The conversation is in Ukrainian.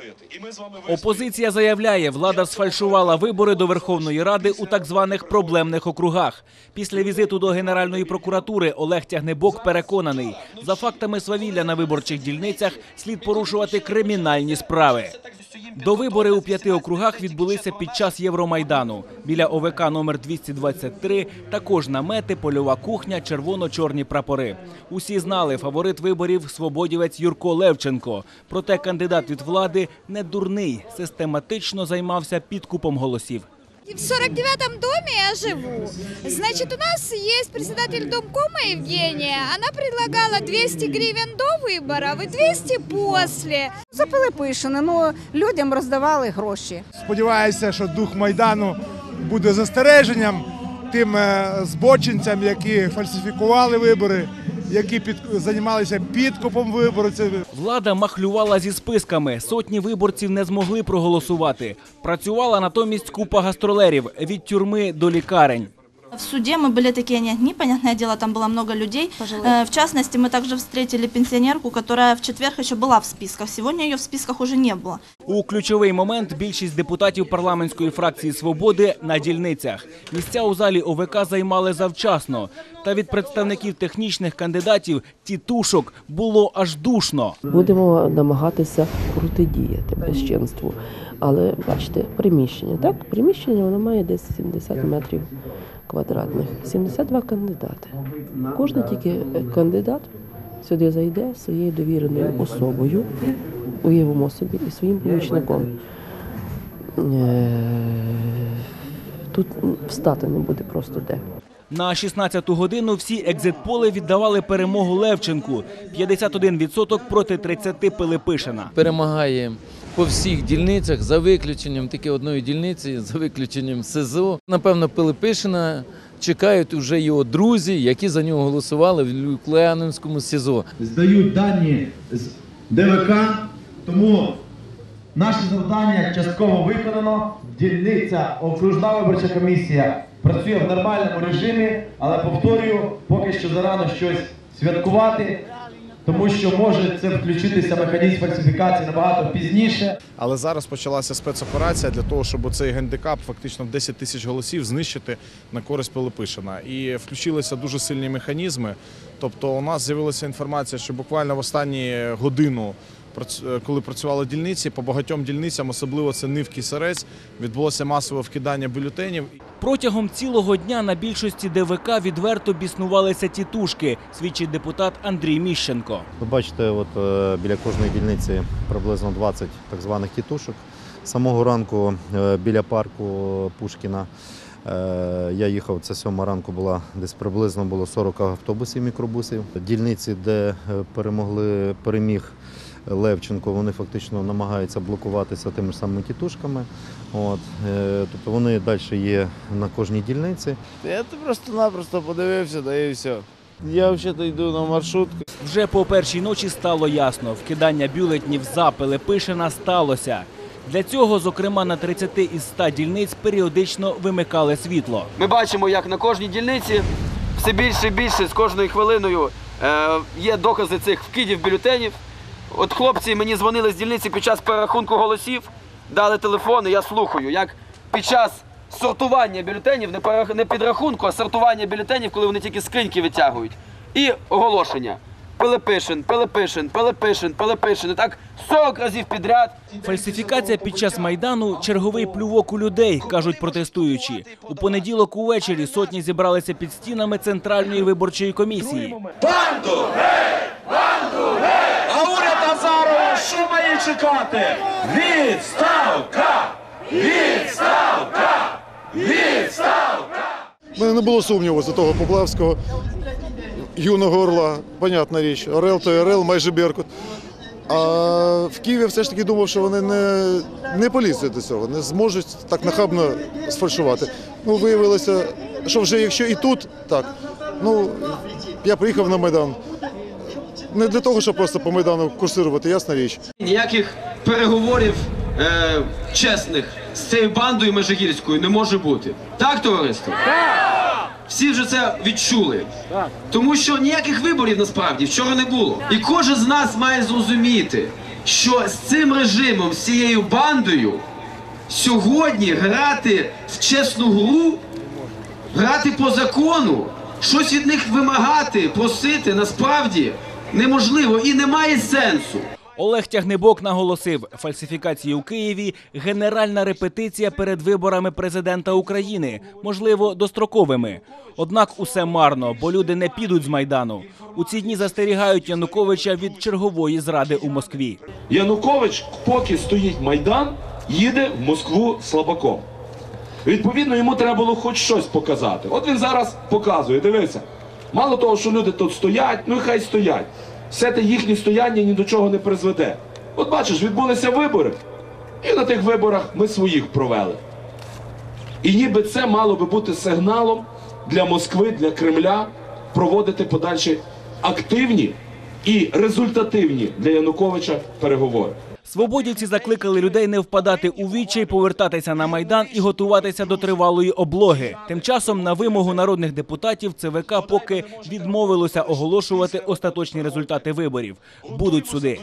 вистояти. І ми з вами вистоїмо. Опозиція заявляє, влада сфальшувала вибори до Верховної Ради у так званих проблемних округах. Після візиту до Генеральної прокуратури Олег Тягнебок переконаний, за фактами свавілля на виборчих дільницях слід порушувати кримінальні справи. До вибори у п'яти округах відбулися під час Євромайдану. Біля ОВК номер 223 також намети, польова кухня, червоно-чорні прапори. Усі знали, фаворит виборів свободівець Юрко Левченко. Проте кандидат від влади не дурний, систематично займався підкупом голосів. В 49-м доме я живу. Значит, у нас есть председатель домкома Евгения. Она предлагала 200 гривен до выборов и 200 после. За Пилипишини, ну людям роздавали гроші. Сподіваюся, що дух Майдану буде застереженням тим е, збочинцям, які фальсифікували вибори, які під, займалися підкупом виборців. Влада махлювала зі списками. Сотні виборців не змогли проголосувати. Працювала натомість купа гастролерів від тюрми до лікарень. В суде мы были такие не огни, понятное дело, там было много людей. Э, В частности, мы также встретили пенсионерку, которая в четверг еще была в списках. Сегодня ее в списках уже не было. У ключовий момент більшість депутатів парламентської фракції Свободи на дільницях. Місця у залі ОВК займали завчасно. Та від представників технічних кандидатів тітушок було аж душно. Будемо намагатися протидіяти безчинству. Але бачите, приміщення. Так, приміщення воно має десь 70 метрів квадратних. 72 кандидати. Кожен тільки кандидат сюди зайде своєю довіреною особою, уявимо собі, і своїм помічником. Е, Тут встати не буде просто де. На 16-ту годину всі екзитполи віддавали перемогу Левченку. 51% проти 30 Пилипишина. перемагає по всіх дільницях за виключенням тільки одної дільниці, за виключенням СИЗО. Напевно, Пилипишина чекають уже його друзі, які за нього голосували в Люклеанинському СІЗО. здають дані з ДВК, тому наше завдання частково виконано. Дільниця окружна виборча комісія працює в нормальному режимі, але повторюю, поки що зарано щось святкувати, тому що може це включитися механізм фальсифікації набагато пізніше. Але зараз почалася спецоперація для того, щоб цей гендикап фактично в 10 тисяч голосів знищити на користь Пилипишина. І включилися дуже сильні механізми. Тобто, у нас з'явилася інформація, що буквально в останні годину. Е, Коли працювали дільниці, по багатьом дільницям, особливо це Нивки Сарець, відбулося масове вкидання бюлетенів. Протягом цілого дня на більшості ДВК відверто біснувалися тітушки, свідчить депутат Андрій Міщенко. Ви бачите, от е, біля кожної дільниці приблизно 20 так званих тітушок. Самого ранку е, біля парку Пушкіна я їхав, це сьома ранку була десь приблизно було 40 автобусів, мікробусів. Дільниці, де перемогли, переміг Левченко, вони фактично намагаються блокуватися тими ж самими тітушками. От, е, тобто вони далі є на кожній дільниці. Я просто-напросто подивився, да і все. Я взагалі йду на маршрутку. Вже по першій ночі стало ясно, вкидання бюлетнів за Пилипишина сталося. Для цього, зокрема, на 30 із 100 дільниць періодично вимикали світло. Ми бачимо, як на кожній дільниці все більше і більше з кожною хвилиною е, є докази цих вкидів бюлетенів. От хлопці мені дзвонили з дільниці під час перерахунку голосів, дали телефон, і я слухаю, як під час сортування бюлетенів, не, перех- не підрахунку, а сортування бюлетенів, коли вони тільки скриньки витягують. І оголошення. Пилипишин, Пилипишин, Пилипишин, Пилипишин. І так 40 разів підряд. Фальсифікація під час майдану черговий плювок у людей, кажуть протестуючі. У понеділок увечері сотні зібралися під стінами центральної виборчої комісії. Банду! Гей! Банду! Гей! А уряд Азарова, що має чекати? Відставка! Відставка! Відставка! Мене не було сумніву за того Поплавського юного орла, понятна річ. Орел то Орел, майже Беркут. А в Києві все ж таки думав, що вони не, не полізуть до цього, не зможуть так нахабно сфальшувати. Ну, виявилося, що вже якщо і тут так, ну я приїхав на Майдан. Не для того, щоб просто по Майдану курсирувати, ясна річ. Ніяких переговорів е, чесних з цією бандою Межигірською не може бути. Так, товариство? Так! Всі вже це відчули. Тому що ніяких виборів насправді вчора не було. І кожен з нас має зрозуміти, що з цим режимом, з цією бандою сьогодні грати в чесну гру, грати по закону, щось від них вимагати, просити насправді неможливо і немає сенсу. Олег Тягнебок наголосив, фальсифікації у Києві генеральна репетиція перед виборами президента України, можливо, достроковими. Однак усе марно, бо люди не підуть з майдану. У ці дні застерігають Януковича від чергової зради у Москві. Янукович, поки стоїть Майдан, їде в Москву слабаком. Відповідно, йому треба було хоч щось показати. От він зараз показує, дивися. Мало того, що люди тут стоять, ну і хай стоять. Все те їхнє стояння ні до чого не призведе. От бачиш, відбулися вибори, і на тих виборах ми своїх провели. І ніби це мало би бути сигналом для Москви, для Кремля проводити подальші активні і результативні для Януковича переговори. Свободівці закликали людей не впадати у відчай, повертатися на майдан і готуватися до тривалої облоги. Тим часом, на вимогу народних депутатів, ЦВК поки відмовилося оголошувати остаточні результати виборів. Будуть суди.